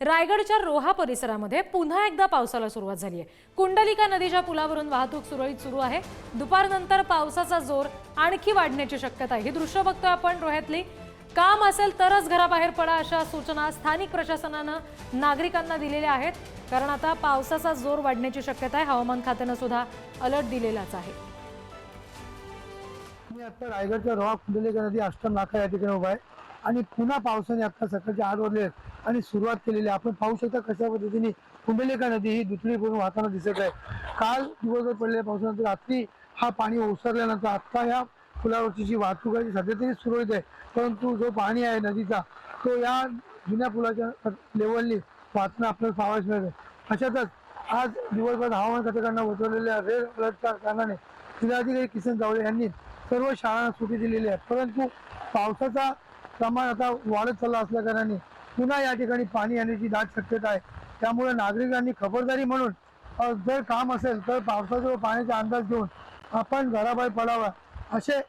रायगडच्या रोहा परिसरामध्ये पुन्हा एकदा पावसाला सुरुवात झाली आहे. कुंडलिका नदीच्या पुलावरून वाहतूक सुरळीत सुरू आहे. दुपारनंतर पावसाचा जोर आणखी वाढण्याची शक्यता आहे. ही दृश्य बघतोय आपण रोह्यातली. काम असेल तरच घराबाहेर पडा अशा सूचना स्थानिक प्रशासनानं नागरिकांना दिलेल्या आहेत. कारण आता पावसाचा जोर वाढण्याची शक्यता आहे. हवामान खात्यानं सुद्धा अलर्ट दिलेलाच आहे. मी आता रायगडच्या रोहा कुंडलिका नदी अष्टम नाका या ठिकाणी उभा आहे. आणि पुन्हा पावसाने आता सकाळचे आठ वाजले आहेत आणि सुरुवात केलेली. आहे आपण पाहू शकता कशा पद्धतीने कुंडलिका नदी ही दुथडी भरून वाहताना दिसत आहे. काल दिवसभर पडलेल्या पावसानंतर रात्री हा पाणी ओसरल्यानंतर आत्ता या पुलावरची जी वाहतूक आहे ती सध्या तरी सुरळीत आहे. परंतु जो पाणी आहे नदीचा तो या जुन्या पुलाच्या लेवलनी वाहताना आपल्याला पाहावयास मिळत आहे. अशातच आज दिवसभर हवामान घटकांना उतरलेल्या रेड अलर्टच्या कारणाने जिल्हाधिकारी किसन जावळे यांनी सर्व शाळांना सुट्टी दिलेली आहे. परंतु पावसाचा प्रमाण आता वाढत चालला असल्या कारणाने पुन्हा या ठिकाणी पाणी येण्याची दाट शक्यता आहे. त्यामुळे नागरिकांनी खबरदारी म्हणून जर काम असेल तर पावसाचा व पाण्याचा अंदाज घेऊन आपण घराबाहेर पडावा असे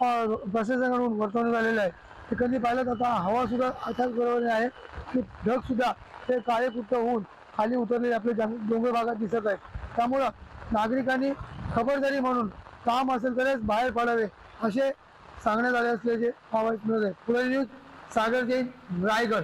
प्रशासनाकडून वर्तवण्यात आलेले आहे. ते कधी पाहिलं तर आता हवा सुद्धा अशाच बरोबर आहे की ढग सुद्धा ते काळे होऊन खाली उतरलेले आपले जंग- डोंगर भागात दिसत आहे त्यामुळं नागरिकांनी खबरदारी म्हणून काम असेल तरच बाहेर पडावे असे सांगण्यात आले असल्याचे आवाज मिळत आहे पुढे न्यूज सागर जैन रायगड.